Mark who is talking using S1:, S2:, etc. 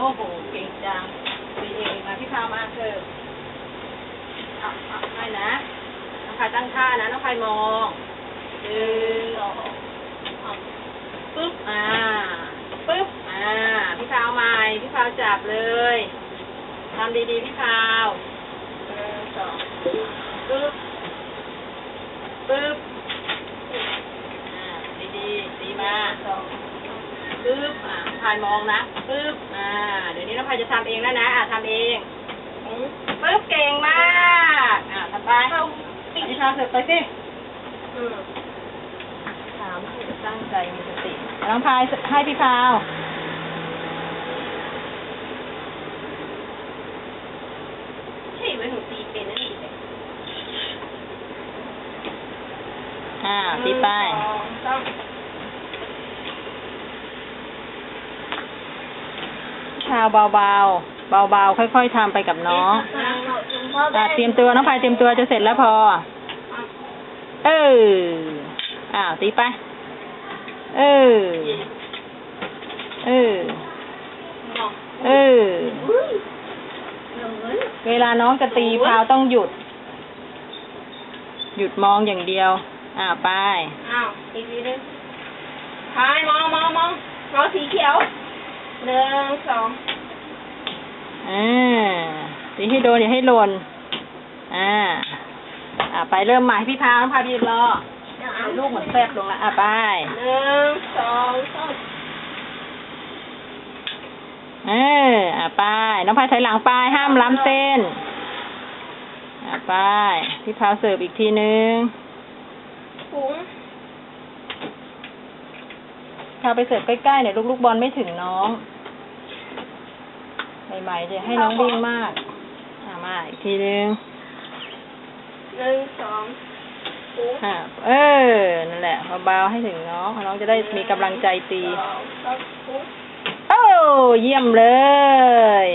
S1: โอ้โหเก่งจังดีเองมาพี่พาวมาเถอะอะอะให้นะน้องพายตั้งท่านะน้องพายมองหนึ่งสองอะปึ๊บอ่าปึ๊บอ่าพี่พาวใหม่พี่พาวจับเลยทำดีๆพี่พาวหนึ่งสองปึ๊บ ปึ๊บ อ่า ดีๆ ดีมาก ปึ๊บอ่าพายมองนะปึ๊บอ่า เดี๋ยวนี้น้องพายจะทำเองแล้วนะ อ่าทำเองปึ๊บเก่งมาก อ่าทำไปพี่พาวเสร็จไปสิถามให้ตั้งใจมีสติน้องพายให้พี่พาว
S2: ใช่ไหมหนูตีเป็นนั่นเอง
S1: อ่าตีไป
S2: ต้อง
S1: พาวเบาๆ เบาๆ ค่อยๆทำไปกับน้องอ่าเตรียมตัวน้องพายเตรียมตัวจะเสร็จแล้วพอ เออ อ้าวตีไป เออ เออ เออ เวลาน้องจะตีพาวต้องหยุด หยุดมองอย่างเดียว อ่าไป
S2: อ้าวอีกทีนึงพายมองมองมองมองสีเขียว หนึ่งสอง
S1: อ่าตีให้โดนอย่าให้หล่นอ่า อ่า ไปเริ่มใหม่พี่พาวน้องพาวยืนรอเอาลูกเหมือนแฟบลงละอะไป
S2: หนึ่งสองสาม
S1: เอออะไปน้องพายถอยหลังไปห้ามล้ำเส้นอะไปพี่พาวเสิร์ฟอีกทีนึง
S2: ถุง
S1: พาไปเสิร์ฟใกล้ๆหน่อยลูกลูกบอลไม่ถึงน้องใหม่ๆจะให้น้องวิ่งมากอะมาอีกทีนึง
S2: หนึ่งสองถุง
S1: อะเออนั่นแหละเบาๆให้ถึงน้องน้องจะได้มีกำลังใจตี
S2: สองสามถุง
S1: โอ้เยี่ยมเลย